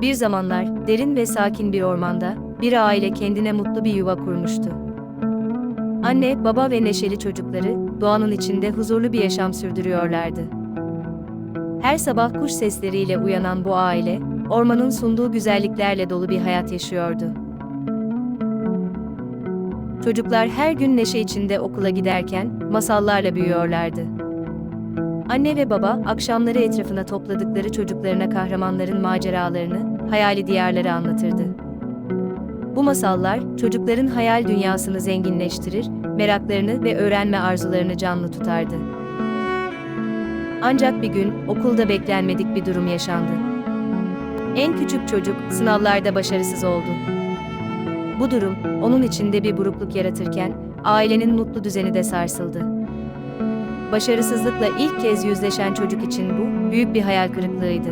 Bir zamanlar derin ve sakin bir ormanda bir aile kendine mutlu bir yuva kurmuştu. Anne, baba ve neşeli çocukları doğanın içinde huzurlu bir yaşam sürdürüyorlardı. Her sabah kuş sesleriyle uyanan bu aile, ormanın sunduğu güzelliklerle dolu bir hayat yaşıyordu. Çocuklar her gün neşe içinde okula giderken masallarla büyüyorlardı. Anne ve baba akşamları etrafına topladıkları çocuklarına kahramanların maceralarını, hayali diyarları anlatırdı. Bu masallar çocukların hayal dünyasını zenginleştirir, meraklarını ve öğrenme arzularını canlı tutardı. Ancak bir gün okulda beklenmedik bir durum yaşandı. En küçük çocuk sınavlarda başarısız oldu. Bu durum onun içinde bir burukluk yaratırken ailenin mutlu düzeni de sarsıldı. Başarısızlıkla ilk kez yüzleşen çocuk için bu büyük bir hayal kırıklığıydı.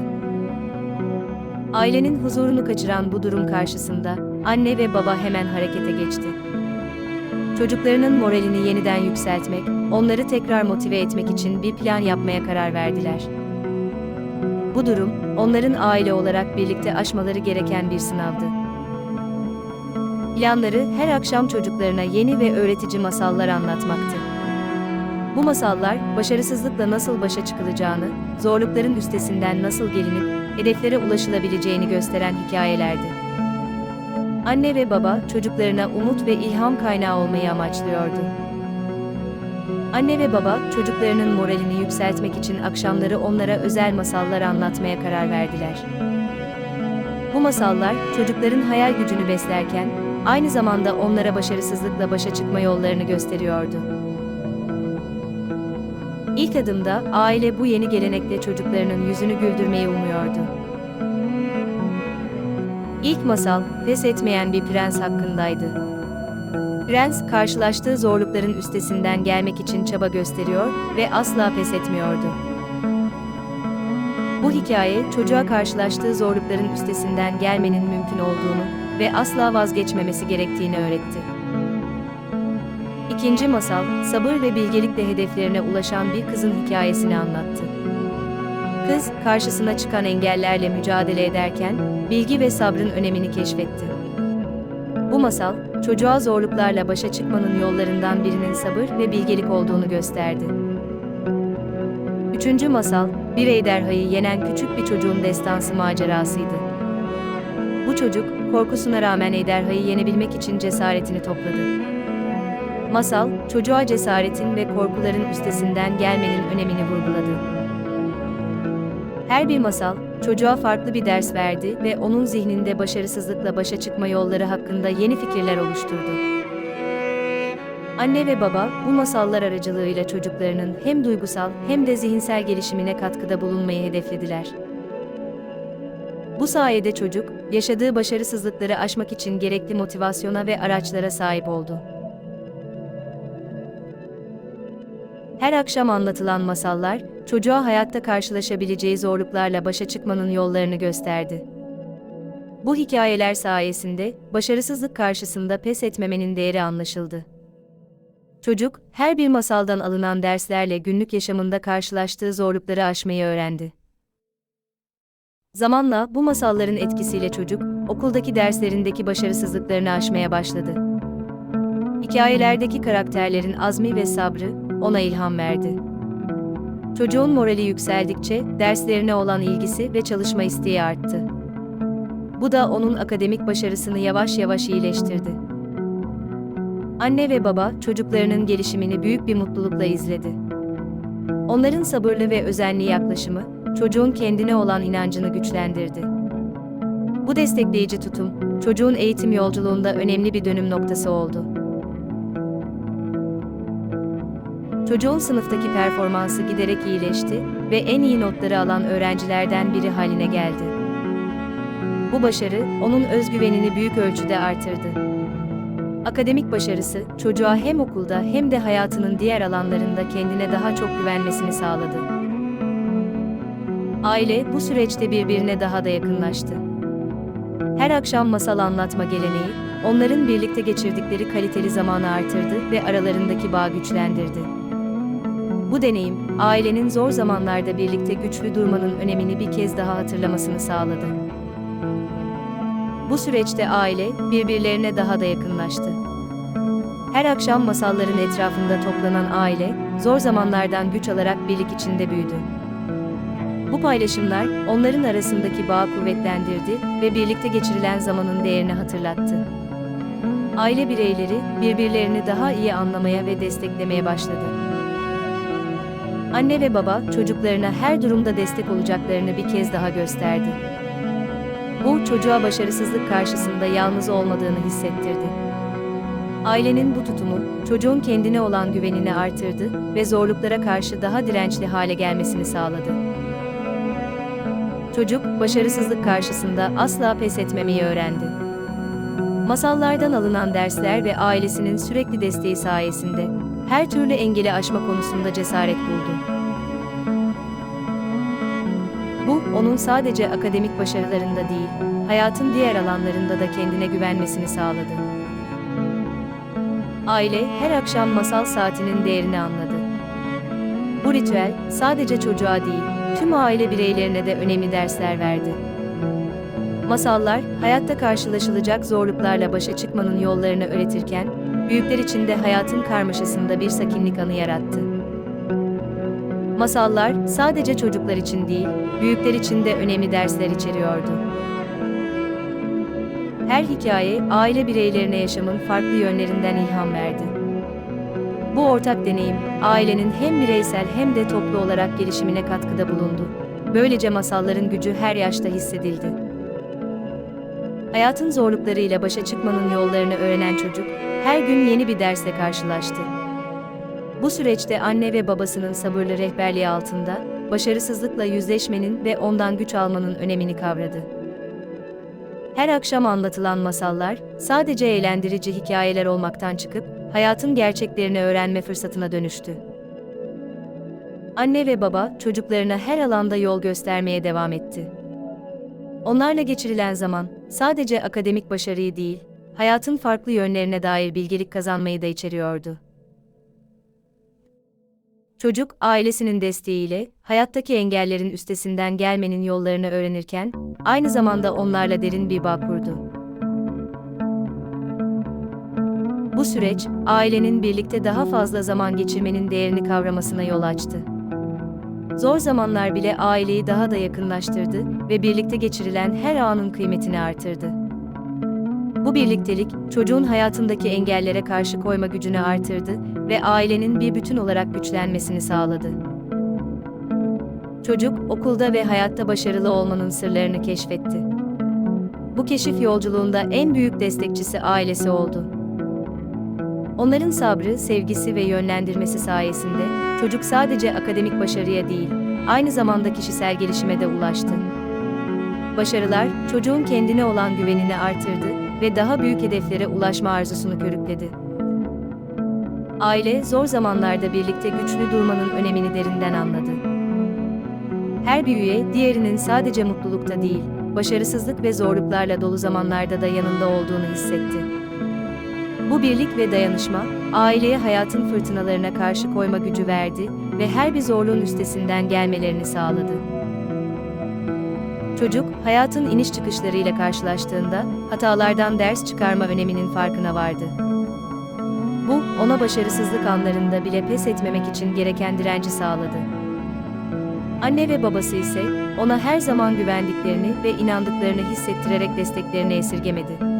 Ailenin huzurunu kaçıran bu durum karşısında anne ve baba hemen harekete geçti. Çocuklarının moralini yeniden yükseltmek, onları tekrar motive etmek için bir plan yapmaya karar verdiler. Bu durum, onların aile olarak birlikte aşmaları gereken bir sınavdı. Planları her akşam çocuklarına yeni ve öğretici masallar anlatmaktı. Bu masallar, başarısızlıkla nasıl başa çıkılacağını, zorlukların üstesinden nasıl gelinip hedeflere ulaşılabileceğini gösteren hikayelerdi. Anne ve baba çocuklarına umut ve ilham kaynağı olmayı amaçlıyordu. Anne ve baba çocuklarının moralini yükseltmek için akşamları onlara özel masallar anlatmaya karar verdiler. Bu masallar çocukların hayal gücünü beslerken aynı zamanda onlara başarısızlıkla başa çıkma yollarını gösteriyordu. İlk adımda aile bu yeni gelenekle çocuklarının yüzünü güldürmeyi umuyordu. İlk masal, pes etmeyen bir prens hakkındaydı. Prens, karşılaştığı zorlukların üstesinden gelmek için çaba gösteriyor ve asla pes etmiyordu. Bu hikaye, çocuğa karşılaştığı zorlukların üstesinden gelmenin mümkün olduğunu ve asla vazgeçmemesi gerektiğini öğretti. İkinci masal, sabır ve bilgelikle hedeflerine ulaşan bir kızın hikayesini anlattı. Kız, karşısına çıkan engellerle mücadele ederken, bilgi ve sabrın önemini keşfetti. Bu masal, çocuğa zorluklarla başa çıkmanın yollarından birinin sabır ve bilgelik olduğunu gösterdi. Üçüncü masal, bir ejderhayı yenen küçük bir çocuğun destansı macerasıydı. Bu çocuk, korkusuna rağmen ejderhayı yenebilmek için cesaretini topladı. Masal, çocuğa cesaretin ve korkuların üstesinden gelmenin önemini vurguladı. Her bir masal, çocuğa farklı bir ders verdi ve onun zihninde başarısızlıkla başa çıkma yolları hakkında yeni fikirler oluşturdu. Anne ve baba, bu masallar aracılığıyla çocuklarının hem duygusal hem de zihinsel gelişimine katkıda bulunmayı hedeflediler. Bu sayede çocuk, yaşadığı başarısızlıkları aşmak için gerekli motivasyona ve araçlara sahip oldu. Her akşam anlatılan masallar, çocuğa hayatta karşılaşabileceği zorluklarla başa çıkmanın yollarını gösterdi. Bu hikayeler sayesinde başarısızlık karşısında pes etmemenin değeri anlaşıldı. Çocuk, her bir masaldan alınan derslerle günlük yaşamında karşılaştığı zorlukları aşmayı öğrendi. Zamanla bu masalların etkisiyle çocuk, okuldaki derslerindeki başarısızlıklarını aşmaya başladı. Hikayelerdeki karakterlerin azmi ve sabrı ona ilham verdi. Çocuğun morali yükseldikçe derslerine olan ilgisi ve çalışma isteği arttı. Bu da onun akademik başarısını yavaş yavaş iyileştirdi. Anne ve baba çocuklarının gelişimini büyük bir mutlulukla izledi. Onların sabırlı ve özenli yaklaşımı çocuğun kendine olan inancını güçlendirdi. Bu destekleyici tutum çocuğun eğitim yolculuğunda önemli bir dönüm noktası oldu. Çocuğun sınıftaki performansı giderek iyileşti ve en iyi notları alan öğrencilerden biri haline geldi. Bu başarı onun özgüvenini büyük ölçüde artırdı. Akademik başarısı çocuğa hem okulda hem de hayatının diğer alanlarında kendine daha çok güvenmesini sağladı. Aile bu süreçte birbirine daha da yakınlaştı. Her akşam masal anlatma geleneği, onların birlikte geçirdikleri kaliteli zamanı artırdı ve aralarındaki bağ güçlendirdi. Bu deneyim, ailenin zor zamanlarda birlikte güçlü durmanın önemini bir kez daha hatırlamasını sağladı. Bu süreçte aile birbirlerine daha da yakınlaştı. Her akşam masalların etrafında toplanan aile, zor zamanlardan güç alarak birlik içinde büyüdü. Bu paylaşımlar onların arasındaki bağı kuvvetlendirdi ve birlikte geçirilen zamanın değerini hatırlattı. Aile bireyleri birbirlerini daha iyi anlamaya ve desteklemeye başladı. Anne ve baba çocuklarına her durumda destek olacaklarını bir kez daha gösterdi. Bu çocuğa başarısızlık karşısında yalnız olmadığını hissettirdi. Ailenin bu tutumu çocuğun kendine olan güvenini artırdı ve zorluklara karşı daha dirençli hale gelmesini sağladı. Çocuk başarısızlık karşısında asla pes etmemeyi öğrendi. Masallardan alınan dersler ve ailesinin sürekli desteği sayesinde her türlü engeli aşma konusunda cesaret buldu. Bu, onun sadece akademik başarılarında değil, hayatın diğer alanlarında da kendine güvenmesini sağladı. Aile her akşam masal saatinin değerini anladı. Bu ritüel sadece çocuğa değil, tüm aile bireylerine de önemli dersler verdi. Masallar, hayatta karşılaşılacak zorluklarla başa çıkmanın yollarını öğretirken, büyükler için de hayatın karmaşasında bir sakinlik anı yarattı. Masallar sadece çocuklar için değil, büyükler için de önemli dersler içeriyordu. Her hikaye aile bireylerine yaşamın farklı yönlerinden ilham verdi. Bu ortak deneyim, ailenin hem bireysel hem de toplu olarak gelişimine katkıda bulundu. Böylece masalların gücü her yaşta hissedildi. Hayatın zorluklarıyla başa çıkmanın yollarını öğrenen çocuk, her gün yeni bir dersle karşılaştı. Bu süreçte anne ve babasının sabırlı rehberliği altında, başarısızlıkla yüzleşmenin ve ondan güç almanın önemini kavradı. Her akşam anlatılan masallar, sadece eğlendirici hikayeler olmaktan çıkıp, hayatın gerçeklerini öğrenme fırsatına dönüştü. Anne ve baba, çocuklarına her alanda yol göstermeye devam etti. Onlarla geçirilen zaman, sadece akademik başarıyı değil, hayatın farklı yönlerine dair bilgelik kazanmayı da içeriyordu. Çocuk, ailesinin desteğiyle, hayattaki engellerin üstesinden gelmenin yollarını öğrenirken, aynı zamanda onlarla derin bir bağ kurdu. Bu süreç, ailenin birlikte daha fazla zaman geçirmenin değerini kavramasına yol açtı. Zor zamanlar bile aileyi daha da yakınlaştırdı ve birlikte geçirilen her anın kıymetini artırdı. Bu birliktelik, çocuğun hayatındaki engellere karşı koyma gücünü artırdı ve ailenin bir bütün olarak güçlenmesini sağladı. Çocuk, okulda ve hayatta başarılı olmanın sırlarını keşfetti. Bu keşif yolculuğunda en büyük destekçisi ailesi oldu. Onların sabrı, sevgisi ve yönlendirmesi sayesinde çocuk sadece akademik başarıya değil, aynı zamanda kişisel gelişime de ulaştı. Başarılar, çocuğun kendine olan güvenini artırdı ve daha büyük hedeflere ulaşma arzusunu körükledi. Aile, zor zamanlarda birlikte güçlü durmanın önemini derinden anladı. Her bir üye, diğerinin sadece mutlulukta değil, başarısızlık ve zorluklarla dolu zamanlarda da yanında olduğunu hissetti. Bu birlik ve dayanışma, aileye hayatın fırtınalarına karşı koyma gücü verdi ve her bir zorluğun üstesinden gelmelerini sağladı. Çocuk, hayatın iniş çıkışlarıyla karşılaştığında hatalardan ders çıkarma öneminin farkına vardı. Bu, ona başarısızlık anlarında bile pes etmemek için gereken direnci sağladı. Anne ve babası ise ona her zaman güvendiklerini ve inandıklarını hissettirerek desteklerini esirgemedi.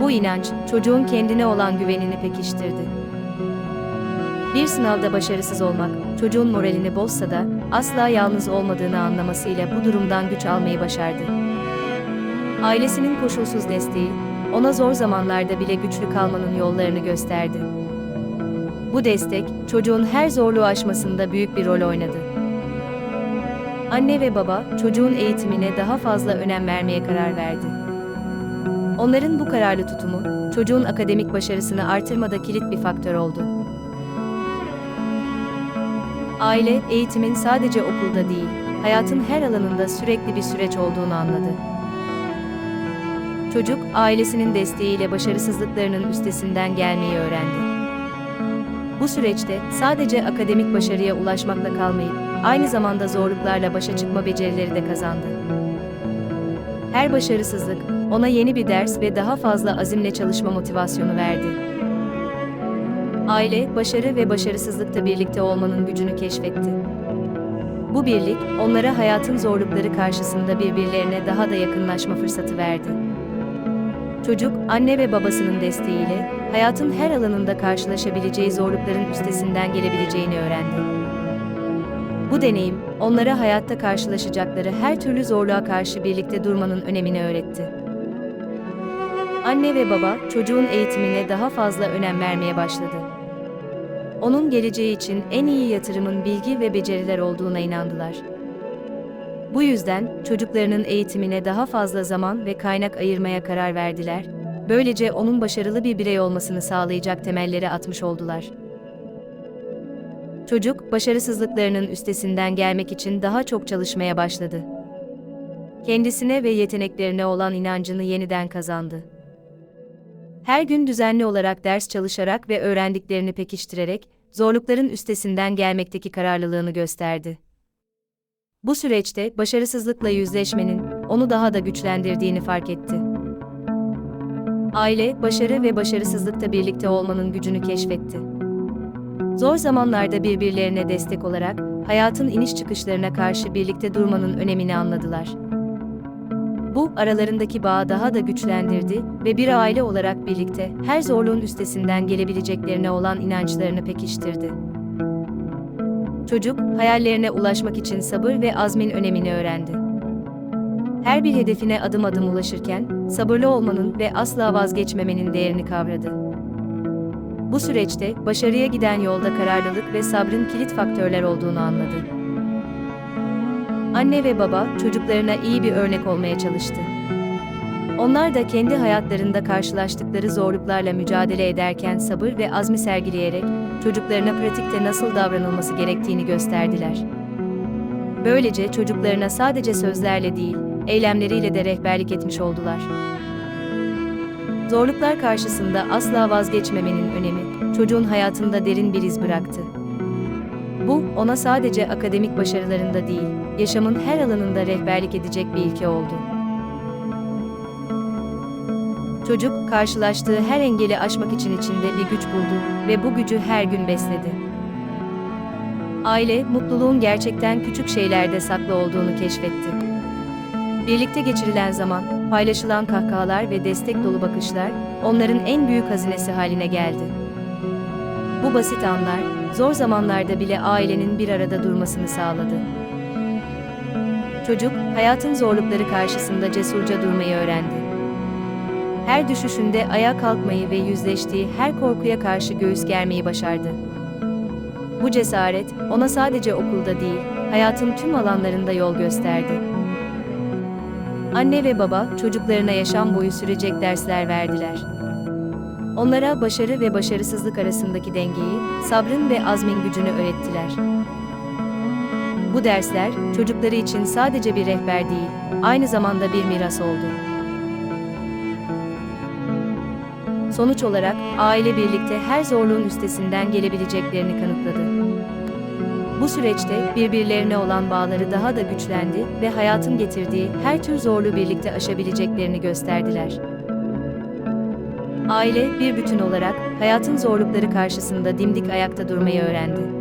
Bu inanç, çocuğun kendine olan güvenini pekiştirdi. Bir sınavda başarısız olmak, çocuğun moralini bozsa da asla yalnız olmadığını anlamasıyla bu durumdan güç almayı başardı. Ailesinin koşulsuz desteği, ona zor zamanlarda bile güçlü kalmanın yollarını gösterdi. Bu destek, çocuğun her zorluğu aşmasında büyük bir rol oynadı. Anne ve baba, çocuğun eğitimine daha fazla önem vermeye karar verdi. Onların bu kararlı tutumu, çocuğun akademik başarısını artırmada kilit bir faktör oldu. Aile, eğitimin sadece okulda değil, hayatın her alanında sürekli bir süreç olduğunu anladı. Çocuk, ailesinin desteğiyle başarısızlıklarının üstesinden gelmeyi öğrendi. Bu süreçte sadece akademik başarıya ulaşmakla kalmayıp, aynı zamanda zorluklarla başa çıkma becerileri de kazandı. Her başarısızlık ona yeni bir ders ve daha fazla azimle çalışma motivasyonu verdi. Aile, başarı ve başarısızlıkta birlikte olmanın gücünü keşfetti. Bu birlik, onlara hayatın zorlukları karşısında birbirlerine daha da yakınlaşma fırsatı verdi. Çocuk, anne ve babasının desteğiyle, hayatın her alanında karşılaşabileceği zorlukların üstesinden gelebileceğini öğrendi. Bu deneyim, onlara hayatta karşılaşacakları her türlü zorluğa karşı birlikte durmanın önemini öğretti. Anne ve baba, çocuğun eğitimine daha fazla önem vermeye başladı. Onun geleceği için en iyi yatırımın bilgi ve beceriler olduğuna inandılar. Bu yüzden çocuklarının eğitimine daha fazla zaman ve kaynak ayırmaya karar verdiler. Böylece onun başarılı bir birey olmasını sağlayacak temelleri atmış oldular. Çocuk, başarısızlıklarının üstesinden gelmek için daha çok çalışmaya başladı. Kendisine ve yeteneklerine olan inancını yeniden kazandı. Her gün düzenli olarak ders çalışarak ve öğrendiklerini pekiştirerek, zorlukların üstesinden gelmekteki kararlılığını gösterdi. Bu süreçte başarısızlıkla yüzleşmenin onu daha da güçlendirdiğini fark etti. Aile, başarı ve başarısızlıkta birlikte olmanın gücünü keşfetti. Zor zamanlarda birbirlerine destek olarak hayatın iniş çıkışlarına karşı birlikte durmanın önemini anladılar. Bu aralarındaki bağı daha da güçlendirdi ve bir aile olarak birlikte her zorluğun üstesinden gelebileceklerine olan inançlarını pekiştirdi. Çocuk, hayallerine ulaşmak için sabır ve azmin önemini öğrendi. Her bir hedefine adım adım ulaşırken, sabırlı olmanın ve asla vazgeçmemenin değerini kavradı. Bu süreçte, başarıya giden yolda kararlılık ve sabrın kilit faktörler olduğunu anladı. Anne ve baba, çocuklarına iyi bir örnek olmaya çalıştı. Onlar da kendi hayatlarında karşılaştıkları zorluklarla mücadele ederken sabır ve azmi sergileyerek çocuklarına pratikte nasıl davranılması gerektiğini gösterdiler. Böylece çocuklarına sadece sözlerle değil, eylemleriyle de rehberlik etmiş oldular. Zorluklar karşısında asla vazgeçmemenin önemi, çocuğun hayatında derin bir iz bıraktı. Bu, ona sadece akademik başarılarında değil, yaşamın her alanında rehberlik edecek bir ilke oldu. Çocuk, karşılaştığı her engeli aşmak için içinde bir güç buldu ve bu gücü her gün besledi. Aile, mutluluğun gerçekten küçük şeylerde saklı olduğunu keşfetti. Birlikte geçirilen zaman, paylaşılan kahkahalar ve destek dolu bakışlar, onların en büyük hazinesi haline geldi. Bu basit anlar, zor zamanlarda bile ailenin bir arada durmasını sağladı. Çocuk, hayatın zorlukları karşısında cesurca durmayı öğrendi. Her düşüşünde ayağa kalkmayı ve yüzleştiği her korkuya karşı göğüs germeyi başardı. Bu cesaret, ona sadece okulda değil, hayatın tüm alanlarında yol gösterdi. Anne ve baba, çocuklarına yaşam boyu sürecek dersler verdiler. Onlara başarı ve başarısızlık arasındaki dengeyi, sabrın ve azmin gücünü öğrettiler. Bu dersler, çocukları için sadece bir rehber değil, aynı zamanda bir miras oldu. Sonuç olarak, aile birlikte her zorluğun üstesinden gelebileceklerini kanıtladı. Bu süreçte birbirlerine olan bağları daha da güçlendi ve hayatın getirdiği her tür zorluğu birlikte aşabileceklerini gösterdiler. Aile bir bütün olarak hayatın zorlukları karşısında dimdik ayakta durmayı öğrendi.